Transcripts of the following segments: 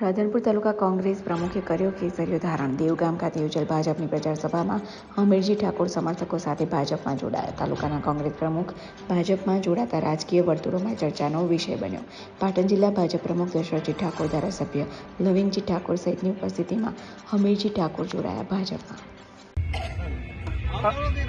રાધનપુર તાલુકા કોંગ્રેસ પ્રમુખે કર્યો કેસરીયો ધારણ. દેવગામ ખાતે યોજેલ ભાજપની પ્રચાર સભામાં હમીરજી ઠાકોર સમર્થકો સાથે ભાજપમાં જોડાયા. તાલુકાના કોંગ્રેસ પ્રમુખ ભાજપમાં જોડાતા રાજકીય વર્તુળોમાં ચર્ચાનો વિષય બન્યો. પાટણ જિલ્લા ભાજપ પ્રમુખ દશરથજી ઠાકોર ધારાસભ્ય લવિંગજી ઠાકોર સહિતની ઉપસ્થિતિમાં હમીરજી ઠાકોર જોડાયા ભાજપમાં.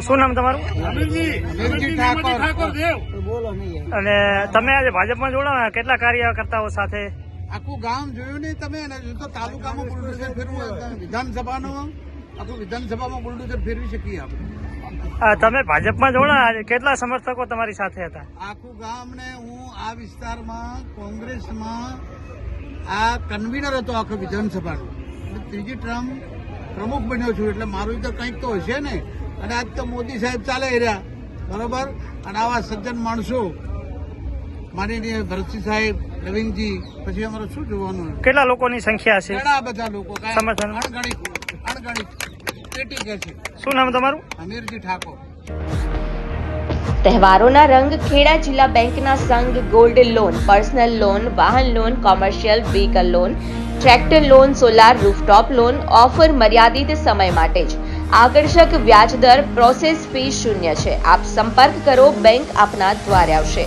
શું નામ તમારું? અને તમે આજે ભાજપમાં જોડાણા કેટલા કાર્યકર્તાઓ સાથે આખું ગામ જોયું નહીં તમે અને જો તો તાલુકામાં બુલડોઝર ફેરવું હોય તો વિધાનસભાનો આખું વિધાનસભામાં બુલડોઝર ફેરવી શકીએ આપણે. તમે ભાજપમાં જોડા આજે કેટલા સમર્થકો તમારી સાથે હતા? આખું ગામને હું આ વિસ્તારમાં કોંગ્રેસમાં આ કન્વીનર હતો આખો વિધાનસભાનો. ત્રીજી ટર્મ પ્રમુખ બન્યો છું એટલે મારું તો કંઈક તો હશે ને. અને આજ તો મોદી સાહેબ ચાલે રહ્યા. બરોબર? અને આવા સજ્જન માણસો માનનીય ભરતસિંહ સાહેબ લવિંગજી પછી અમારે શું જોવાનું કેટલા લોકોની સંખ્યા છે? ઘણા બધા લોકો કાંઈ સમર્થન. અણગણિત અણગણિત. પેટી કે છે? શું નામ તમારું? અમીરજી ઠાકોર. તહેવારોના રંગ ખેડા જિલ્લા બેંકના સંઘ ગોલ્ડ લોન પર્સનલ લોન વાહન loan commercial vehicle loan tractor loan solar rooftop loan offer મર્યાદિત સમય માટે જ. આકર્ષક વ્યાજદર પ્રોસેસ ફી શૂન્ય છે. આપ સંપર્ક કરો બેંક આપના દ્વારે આવશે.